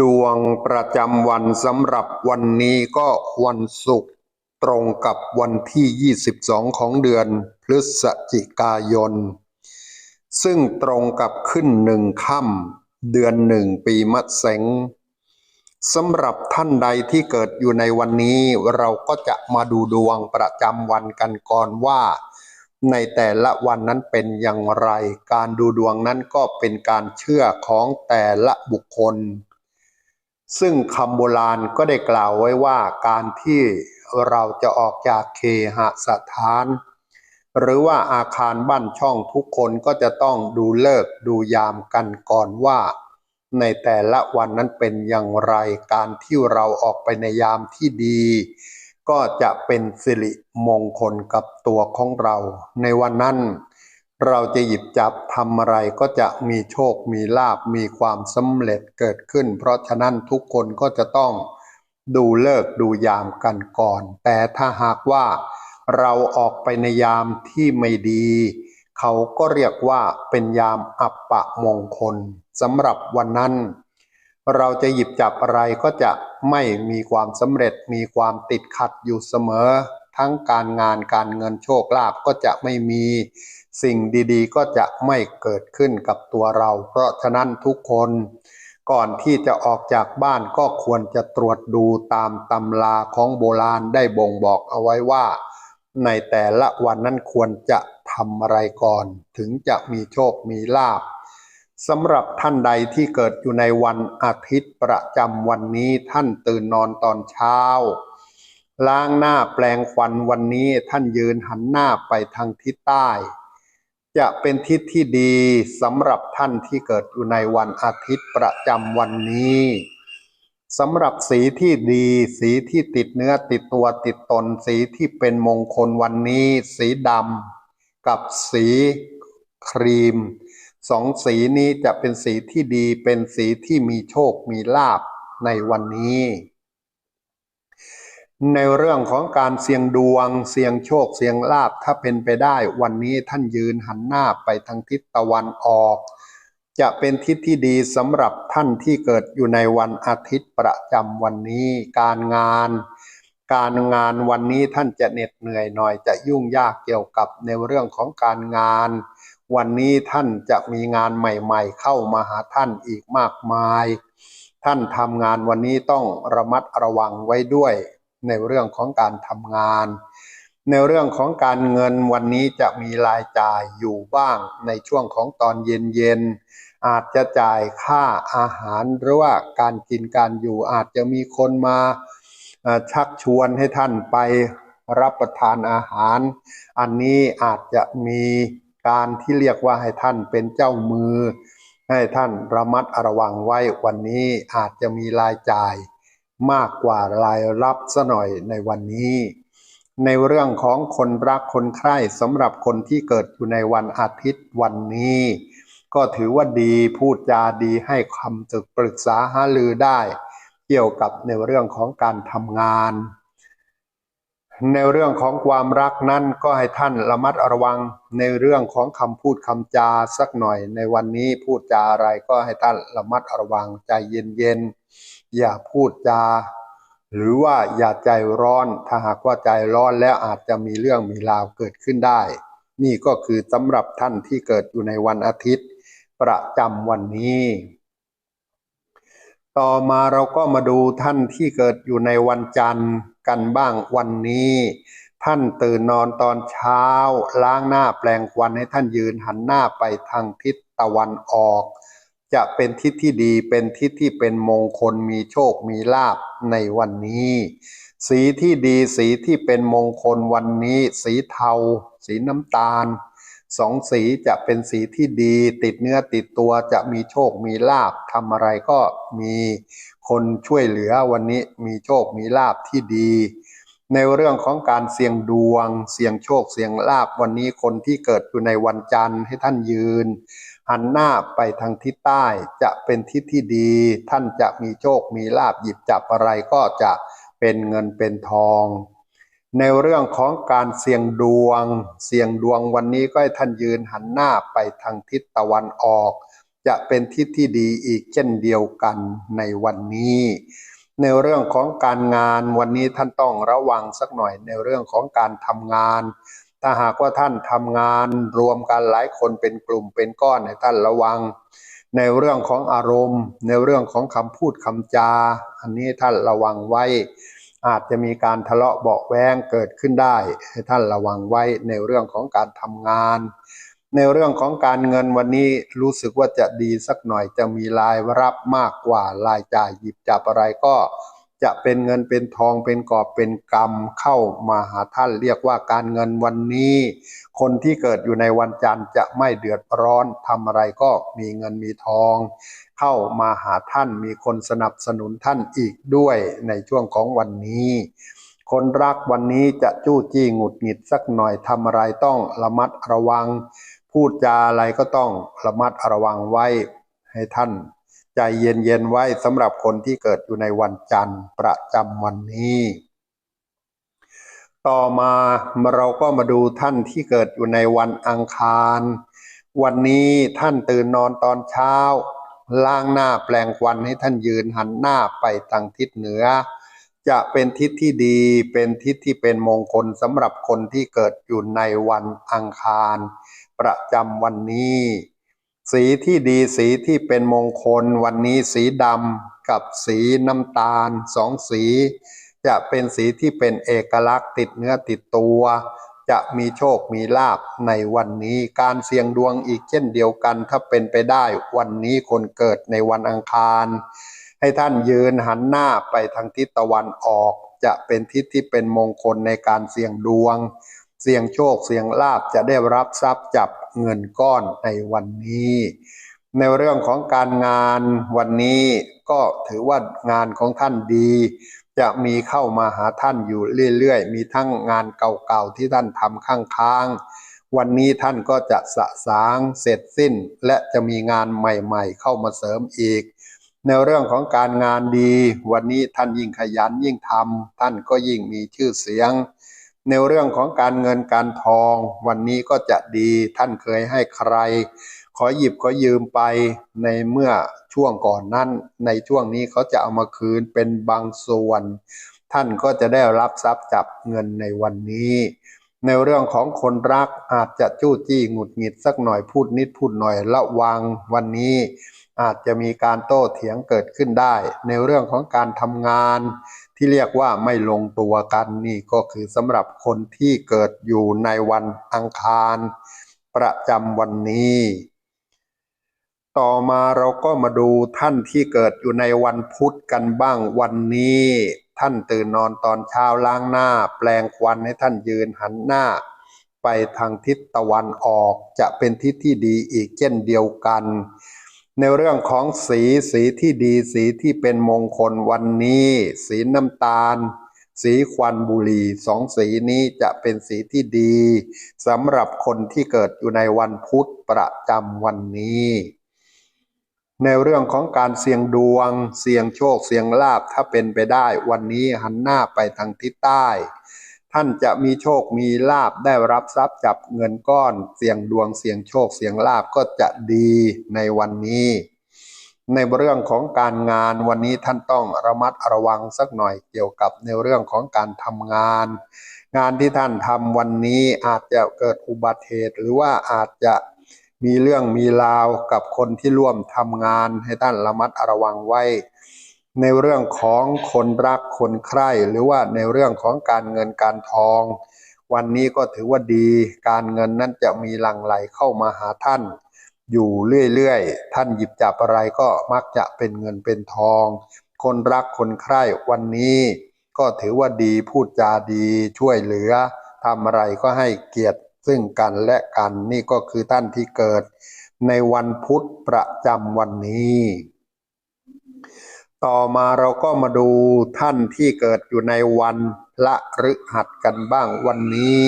ดวงประจำวันสำหรับวันนี้ก็วันศุกร์ตรงกับวันที่ 22 ของเดือนพฤศจิกายน ซึ่งตรงกับขึ้นหนึ่งค่ำเดือนหนึ่งปีมะเสงสำหรับท่านใดที่เกิดอยู่ในวันนี้เราก็จะมาดูดวงประจำวันกันก่อนว่า ในแต่ละวันนั้นเป็นอย่างไร การดูดวงนั้นก็เป็นการเชื่อของแต่ละบุคคล ซึ่งคำโบราณก็ได้กล่าวไว้ว่าการที่เราจะออกจากเคหสถาน หรือว่าอาคารบ้านช่องทุกคนก็จะต้องดูเลิกดูยามกันก่อนว่า ในแต่ละวันนั้นเป็นอย่างไรการที่เราออกไปในยามที่ดี ก็จะเป็นสิริมงคลกับตัวของเรา ในวันนั้น เราจะหยิบจับทำอะไรก็จะมีโชคมีลาบมีความสำเร็จเกิดขึ้น เพราะฉะนั้นทุกคนก็จะต้องดูเลิกดูยามกันก่อน แต่ถ้าหากว่าเราออกไปในยามที่ไม่ดี เขาก็เรียกว่าเป็นยามอัปปะมงคลสำหรับวันนั้น เราจะหยิบจับอะไรก็จะไม่มีความสำเร็จมีความติดขัดอยู่เสมอ ทั้งการงานการเงินโชคลาภก็จะไม่มีสิ่งดีๆ ก็จะไม่เกิดขึ้นกับตัวเรา เพราะฉะนั้นทุกคนก่อนที่จะออกจากบ้านก็ควรจะตรวจดูตามตำราของโบราณได้บ่งบอกเอาไว้ว่า ในแต่ละวันนั้นควรจะทำอะไรก่อน ถึงจะมีโชคมีลาภสำหรับท่านใดที่เกิดอยู่ในวันอาทิตย์ประจำวันนี้ท่านตื่นนอนตอนเช้า ล้างหน้าแปลงฟันวันนี้ท่านยืนหันหน้าไปทางทิศใต้ จะเป็นทิศที่ดีสำหรับท่านที่เกิดอยู่ในวันอาทิตย์ประจำวันนี้สำหรับสีที่ดีสีที่ติดเนื้อติดตัวติดตนสีที่เป็นมงคลวันนี้ สีดำกับสีครีมสองสีนี้จะเป็นสีที่ดีเป็นสีที่มีโชคมีลาบในวันนี้ ในเรื่องของการเสี่ยงดวง เสี่ยงโชค เสี่ยงลาบถ้าเป็นไปได้ วันนี้ท่านยืนหันหน้าไปทางทิศตะวันออก จะเป็นทิศที่ดีสำหรับท่านที่เกิดอยู่ในวันอาทิตย์ประจำวันนี้ การงาน การงานวันนี้ท่านจะเหน็ดเหนื่อยหน่อยจะยุ่งยากเกี่ยวกับในเรื่องของการงาน วันนี้ท่านจะมีงานใหม่ ๆ เข้ามาหาท่านอีกมากมาย ท่านทำงานวันนี้ต้องระมัดระวังไว้ด้วย ในเรื่องของการทำงาน ในเรื่องของการเงินวันนี้จะมีรายจ่ายอยู่บ้างในช่วงของตอนเย็นๆอาจจะจ่ายค่าอาหารหรือว่าการกินการอยู่อาจจะมีคนมาชักชวนให้ท่านไปรับประทานอาหาร อันนี้อาจจะมีการที่เรียกว่าให้ท่านเป็นเจ้ามือ ให้ท่านระมัดระวังไว้วันนี้อาจจะมีรายจ่าย มากกว่ารายรับซะหน่อยในวันนี้ ในเรื่องของคนรักคนใคร่สำหรับคนที่เกิดอยู่ในวันอาทิตย์วันนี้ ก็ถือว่าดีพูดจาดีให้คำตึกปรึกษาหารือได้ เกี่ยวกับในเรื่องของการทำงาน ในเรื่องของความรักนั้นก็ให้ท่านระมัดระวังในเรื่องของคำพูดคำจาสักหน่อย ในวันนี้พูดจาอะไรก็ให้ท่านระมัดระวังใจเย็นๆ อย่าพูดจา หรือว่าอย่าใจร้อน ถ้าหากว่าใจร้อนแล้วอาจจะมีเรื่องมีราวเกิดขึ้นได้ นี่ก็คือสำหรับท่านที่เกิดอยู่ในวันอาทิตย์ ประจำวันนี้ ต่อมาเราก็มาดูท่านที่เกิดอยู่ในวันจันทร์กันบ้างวันนี้ ท่านตื่นนอนตอนเช้า ล้างหน้าแปลงฟันให้ท่านยืนหันหน้าไปทางทิศตะวันออก จะเป็นทิศที่ดีเป็นทิศที่เป็นมงคลมีโชคมีลาบในวันนี้ สีที่ดีสีที่เป็นมงคลวันนี้ สีเทา สีน้ำตาลสองสีจะเป็นสีที่ดี ติดเนื้อติดตัวจะมีโชคมีลาบทำอะไรก็มีคนช่วยเหลือวันนี้มีโชคมีลาบที่ดี ในเรื่องของการเสี่ยงดวง เสี่ยงโชคเสี่ยงลาบวันนี้คนที่เกิดอยู่ในวันจันทร์ให้ท่านยืน หันหน้าไปทางทิศใต้จะเป็นทิศที่ดี ท่านจะมีโชคมีลาบหยิบจับอะไรก็จะเป็นเงินเป็นทอง ในเรื่องของการเสี่ยงดวง เสี่ยงดวงวันนี้ก็ให้ท่านยืนหันหน้าไปทางทิศตะวันออก จะเป็นทิศที่ดีอีกเช่นเดียวกันในวันนี้ ในเรื่องของการงานวันนี้ท่านต้องระวังสักหน่อยในเรื่องของการทำงาน ถ้าหากว่าท่านทำงานรวมกันหลายคนเป็นกลุ่มเป็นก้อนให้ท่านระวัง ในเรื่องของอารมณ์ ในเรื่องของคำพูดคำจา อันนี้ท่านระวังไว้ อาจจะมีการทะเลาะเบาะแวงเกิดขึ้นได้ ให้ท่านระวังไว้ในเรื่องของการทำงาน ในเรื่องของการเงินวันนี้รู้สึกว่าจะดีสักหน่อยจะมีรายรับมากกว่ารายจ่ายหยิบจับอะไรก็ จะเป็นเงินเป็นทองเป็นกอบเป็นกรรมเข้ามาหาท่านเรียกว่าการเงินวันนี้ คนที่เกิดอยู่ในวันจันทร์จะไม่เดือดร้อนทำอะไรก็มีเงินมีทอง เข้ามาหาท่านมีคนสนับสนุนท่านอีกด้วยในช่วงของวันนี้ คนรักวันนี้จะจู้จี้หงุดหงิดสักหน่อยทำอะไรต้องระมัดระวัง พูดจาอะไรก็ต้องระมัดระวังไว้ให้ท่าน ใจเย็นๆไว้สำหรับคนที่เกิดอยู่ในวันจันทร์ประจำวันนี้ ต่อมาเราก็มาดูท่านที่เกิดอยู่ในวันอังคาร วันนี้ท่านตื่นนอนตอนเช้า ล้างหน้าแปลงควันให้ท่านยืนหันหน้าไปทางทิศเหนือ จะเป็นทิศที่ดีเป็นทิศที่เป็นมงคลสำหรับคนที่เกิดอยู่ในวันอังคาร ประจำวันนี้ สีที่ดีสีที่เป็นมงคลวันนี้สีดำกับสีน้ำตาลสองสี จะเป็นสีที่เป็นเอกลักษณ์ติดเนื้อติดตัว จะมีโชคมีลาบในวันนี้การเสี่ยงดวงอีกเช่นเดียวกัน ถ้าเป็นไปได้วันนี้คนเกิดในวันอังคาร ให้ท่านยืนหันหน้าไปทางทิศตะวันออก จะเป็นทิศที่เป็นมงคลในการเสี่ยงดวง เสี่ยงโชคเสี่ยงลาบจะได้รับทรัพย์จับเงินก้อนในวันนี้ ในเรื่องของการงานวันนี้ก็ถือว่างานของท่านดี จะมีเข้ามาหาท่านอยู่เรื่อยๆ มีทั้งงานเก่าๆที่ท่านทำข้างค้างวันนี้ท่านก็จะสะสางเสร็จสิ้น และจะมีงานใหม่ๆ เข้ามาเสริมอีก ในเรื่องของการงานดี วันนี้ท่านยิ่งขยันยิ่งทำท่านก็ยิ่งมีชื่อเสียง ในเรื่องของการเงินการทอง วันนี้ก็จะดีท่านเคยให้ใคร ขอหยิบขอยืมไปในเมื่อช่วงก่อนนั้น ในช่วงนี้เขาจะเอามาคืนเป็นบางส่วน ท่านก็จะได้รับทรัพย์จับเงินในวันนี้ ในเรื่องของคนรักอาจจะจู้จี้หงุดหงิดสักหน่อยพูดนิดพูดหน่อยระวังวันนี้ อาจจะมีการโต้เถียงเกิดขึ้นได้ ในเรื่องของการทำงานที่เรียกว่าไม่ลงตัวกันนี่ก็คือสำหรับคนที่เกิดอยู่ในวันอังคาร ประจำวันนี้ ต่อมาเราก็มาดูท่านที่เกิดอยู่ในวันพุธกันบ้างวันนี้ ท่านตื่นนอนตอนเช้าล้างหน้า แปลงควันให้ท่านยืนหันหน้า ไปทางทิศตะวันออกจะเป็นทิศที่ดีอีกเช่นเดียวกัน ในเรื่องของสีสีที่ดีสีที่เป็นมงคลวันนี้ สีน้ำตาล สีควันบุหรี่สองสีนี้จะเป็นสีที่ดีสำหรับคนที่เกิดอยู่ในวันพุธประจำวันนี้ ในเรื่องของการเสี่ยงดวง เสี่ยงโชคเสี่ยงลาบถ้าเป็นไปได้ วันนี้หันหน้าไปทางทิศใต้ ท่านจะมีโชคมีลาบได้รับทรัพย์จับเงินก้อน เสี่ยงดวงเสี่ยงโชคเสี่ยงลาบก็จะดีในวันนี้ ในเรื่องของการงานวันนี้ท่านต้องระมัดระวังสักหน่อยเกี่ยวกับในเรื่องของการทำงาน งานที่ท่านทำวันนี้อาจจะเกิดอุบัติเหตุ หรือว่าอาจจะมีเรื่องมีราวกับคนที่ร่วมทำงานให้ท่านระมัดระวังไว้ ในเรื่องของคนรักคนใคร่หรือว่าในเรื่องของการเงินการทอง วันนี้ก็ถือว่าดี การเงินนั้นจะมีหลั่งไหลเข้ามาหาท่าน อยู่เรื่อยๆ ท่านหยิบจับอะไรก็มักจะเป็นเงินเป็นทอง คนรักคนใคร่วันนี้ก็ถือว่าดีพูดจาดีช่วยเหลือทำอะไรก็ให้เกียรติซึ่งกันและกันนี่ก็คือท่านที่เกิด ในวันพุธประจำวันนี้ ต่อมาเราก็มาดูท่านที่เกิดอยู่ในวันละฤหัสกันบ้างวันนี้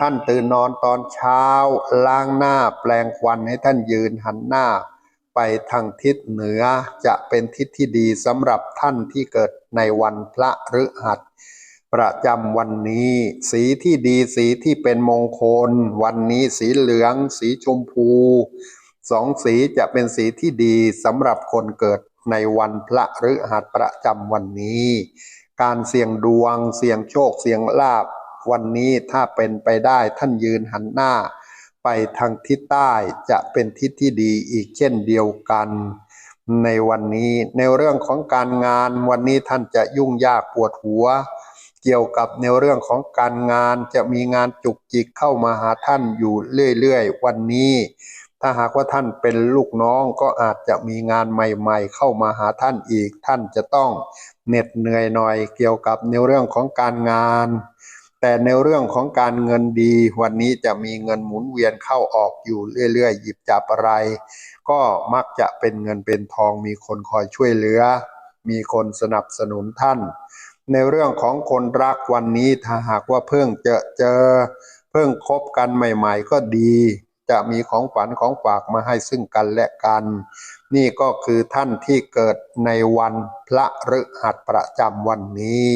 ท่านตื่นนอนตอนเช้า ล้างหน้าแปลงควันให้ท่านยืนหันหน้า ไปทางทิศเหนือจะเป็นทิศที่ดีสำหรับท่านที่เกิดในวันพระฤหัส ประจำวันนี้ สีที่ดีสีที่เป็นมงคล วันนี้สีเหลือง สีชมพูสองสีจะเป็นสีที่ดีสำหรับคนเกิด ในวันพระฤหัสประจำวันนี้ การเสี่ยงดวง เสี่ยงโชค เสี่ยงลาบวันนี้ถ้าเป็นไปได้ท่านยืนหันหน้า ไปทางทิศใต้จะเป็นทิศที่ดีอีกเช่นเดียวกัน ในวันนี้ในเรื่องของการงานวันนี้ท่านจะยุ่งยากปวดหัว เกี่ยวกับในเรื่องของการงานจะมีงานจุกจิกเข้ามาหาท่านอยู่เรื่อยๆ วันนี้ ถ้าหากว่าท่านเป็นลูกน้องก็อาจจะมีงานใหม่ๆ เข้ามาหาท่านอีก ท่านจะต้องเหน็ดเหนื่อยหน่อยเกี่ยวกับในเรื่องของการงาน แต่ในเรื่องของการเงินดี วันนี้จะมีเงินหมุนเวียนเข้าออกอยู่เรื่อยๆ หยิบจับอะไร ก็มักจะเป็นเงินเป็นทองมีคนคอยช่วยเหลือ มีคนสนับสนุนท่าน ในเรื่องของคนรักวันนี้ถ้าหากว่าเพิ่งเจอเจอ เพิ่งคบกันใหม่ ๆ ก็ดี จะมีของฝันของฝากมาให้ซึ่งกันและกัน นี่ก็คือท่านที่เกิดในวันพระฤหัสประจำวันนี้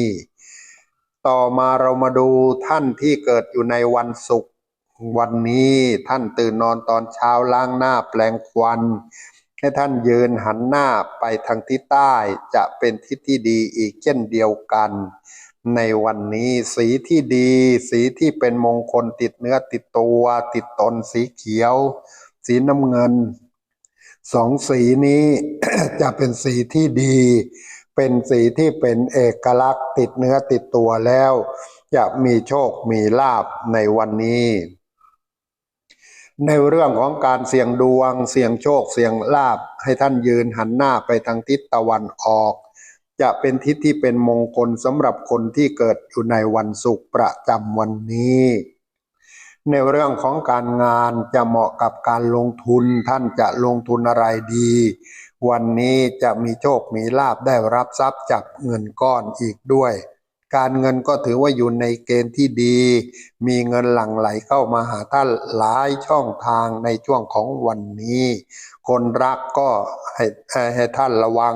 ต่อมาเรามาดูท่านที่เกิดอยู่ในวันศุกร์วันนี้ท่านตื่นนอนตอนเช้าล้างหน้าแปลงควัน ให้ท่านยืนหันหน้าไปทางทิศใต้จะเป็นทิศที่ดีอีกเช่นเดียวกัน ในวันนี้สีที่ดี สีที่เป็นมงคลติดเนื้อติดตัว ติดตนสีเขียว สีน้ำเงินสองสีนี้จะเป็นสีที่ดี เป็นสีที่เป็นเอกลักษณ์ ติดเนื้อติดตัวแล้ว จะมีโชคมีลาบในวันนี้ ในเรื่องของการเสี่ยงดวง เสี่ยงโชคเสี่ยงลาบให้ท่านยืนหันหน้าไปทางทิศตะวันออก จะเป็นทิศที่เป็นมงคลสำหรับคนที่เกิดอยู่ในวันศุกร์ประจำวันนี้ ในเรื่องของการงานจะเหมาะกับการลงทุนท่านจะลงทุนอะไรดี วันนี้จะมีโชคมีลาบได้รับทรัพย์จากเงินก้อนอีกด้วย การเงินก็ถือว่าอยู่ในเกณฑ์ที่ดี มีเงินหลั่งไหลเข้ามาหาท่านหลายช่องทางในช่วงของวันนี้ คนรักก็ให้ให้ให้ท่านระวัง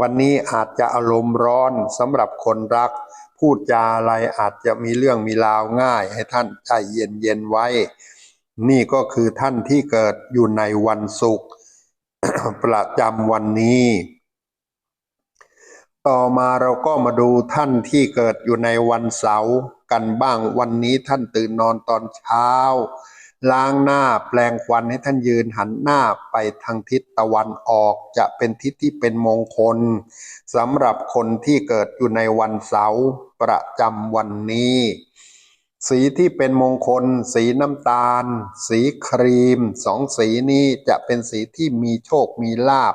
วันนี้อาจจะอารมณ์ร้อนสำหรับคนรัก พูดจาอะไรอาจจะมีเรื่องมีราวง่าย ให้ท่านใจเย็นเย็นไว้ นี่ก็คือท่านที่เกิดอยู่ในวันศุกร์ประจำวันนี้ ต่อมาเราก็มาดูท่านที่เกิดอยู่ในวันเสาร์กันบ้างวันนี้ท่านตื่นนอนตอนเช้า ล้างหน้าแปลงควันให้ท่านยืนหันหน้าไปทางทิศตะวันออกจะเป็นทิศที่เป็นมงคลสำหรับคนที่เกิดอยู่ในวันเสาร์ประจำวันนี้ สีที่เป็นมงคล สีน้ำตาล สีครีมสองสีนี้จะเป็นสีที่มีโชคมีลาบ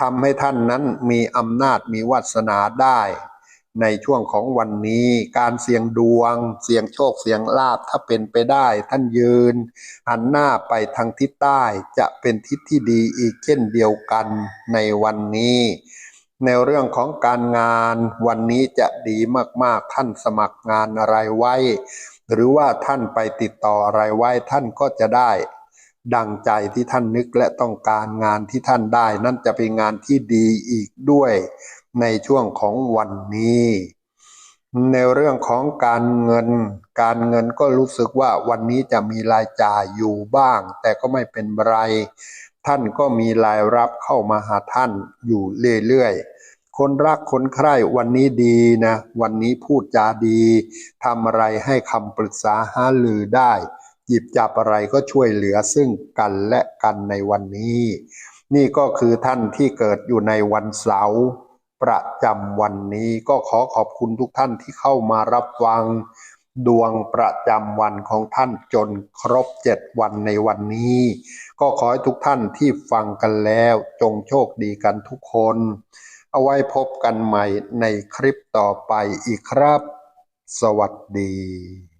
ทำให้ท่านนั้นมีอำนาจมีวาสนาได้ ในช่วงของวันนี้การเสี่ยงดวง เสี่ยงโชคเสี่ยงลาบถ้าเป็นไปได้ ท่านยืน หันหน้าไปทางทิศใต้จะเป็นทิศที่ดีอีกเช่นเดียวกันในวันนี้ ในเรื่องของการงานวันนี้จะดีมากๆท่านสมัครงานอะไรไว้ หรือว่าท่านไปติดต่ออะไรไว้ท่านก็จะได้ ดังใจที่ท่านนึกและต้องการงานที่ท่านได้ นั่นจะเป็นงานที่ดีอีกด้วย ในช่วงของวันนี้ ในเรื่องของการเงิน การเงินก็รู้สึกว่าวันนี้จะมีรายจ่ายอยู่บ้าง แต่ก็ไม่เป็นไร ท่านก็มีรายรับเข้ามาหาท่านอยู่เรื่อยๆ คนรักคนใคร่วันนี้ดีนะ วันนี้พูดจาดีทำอะไรให้คำปรึกษาหารือได้หยิบจับอะไรก็ช่วยเหลือซึ่งกันและกันในวันนี้ นี่ก็คือท่านที่เกิดอยู่ในวันเสาร์ ประจำวันนี้ก็ขอขอบคุณทุกท่านที่เข้ามารับฟังดวงประจำวันของท่านจนครบเจ็ดวันในวันนี้ ก็ขอให้ทุกท่านที่ฟังกันแล้วจงโชคดีกันทุกคน เอาไว้พบกันใหม่ในคลิปต่อไปอีกครับ สวัสดี